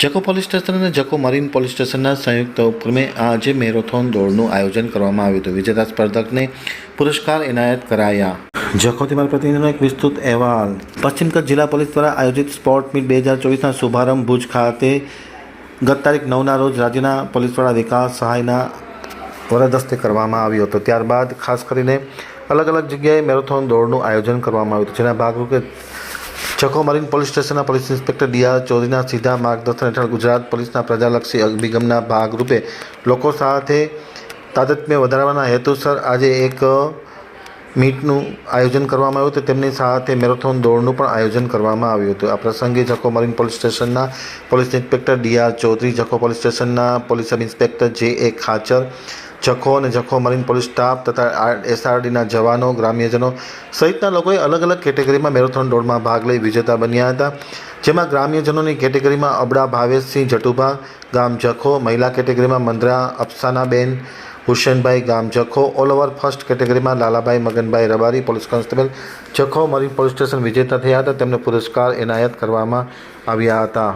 જકો police station અને જકો marine police સ્ટેશનના સંયુક્ત ઉપક્રમે આજે મેરેથોન દોડનું આયોજન કરવામાં આવ્યું હતું. વિજેતા સ્પર્ધકને પુરસ્કાર એનાયત કરાયા. જખોથી મારા પ્રતિનિધિનો એક વિસ્તૃત અહેવાલ. પશ્ચિમ કચ્છ જિલ્લા પોલીસ દ્વારા આયોજિત સ્પોર્ટ મીટ બે હજાર ચોવીસના શુભારંભ ભુજ ખાતે ગત તારીખ નવના રોજ રાજ્યના પોલીસ વડા વિકાસ સહાયના વરદસ્તે કરવામાં આવ્યો હતો. ત્યારબાદ ખાસ કરીને અલગ અલગ જગ્યાએ મેરેથોન દોડનું આયોજન કરવામાં આવ્યું હતું. જેના ભાગરૂપે જખો મરીન પોલીસ સ્ટેશનના પોલીસ ઇન્સ્પેક્ટર ડીઆર ચૌધરીના સીધા માર્ગદર્શન હેઠળ ગુજરાત પોલીસના પ્રજાલક્ષી અભિગમના ભાગરૂપે લોકો સાથે તાદત્મ્ય વધારવાના હેતુસર આજે એક મીટનું આયોજન કરવામાં આવ્યું હતું. તેમની સાથે મેરેથોન દોડનું પણ આયોજન કરવામાં આવ્યું હતું. આ પ્રસંગે જખો મરીન પોલીસ સ્ટેશનના police inspector DR Chaudhary, Jakhau police સ્ટેશનના police sub inspector J A Khachar Jakhau અને જખો મરીન પોલીસ સ્ટાફ તથા એસઆરડીના જવાનો, ગ્રામ્યજનો સહિતના લોકોએ અલગ અલગ કેટેગરીમાં મેરેથોન દોડમાં ભાગ લઈ વિજેતા બન્યા હતા. જેમાં ગ્રામ્યજનોની કેટેગરીમાં અબડા, ભાવેશસિંહ, જટુભા, ગામ જખો, મહિલા કેટેગરીમાં મંદ્રા, અફસાનાબેન, હુસેનભાઈ, ગામ જખો, ઓલ ઓવર ફર્સ્ટ કેટેગરીમાં Lalabhai, Maganbhai Rabari, police constable Jakhau, marine police station વિજેતા થયા હતા. તેમને પુરસ્કાર એનાયત કરવામાં આવ્યા હતા.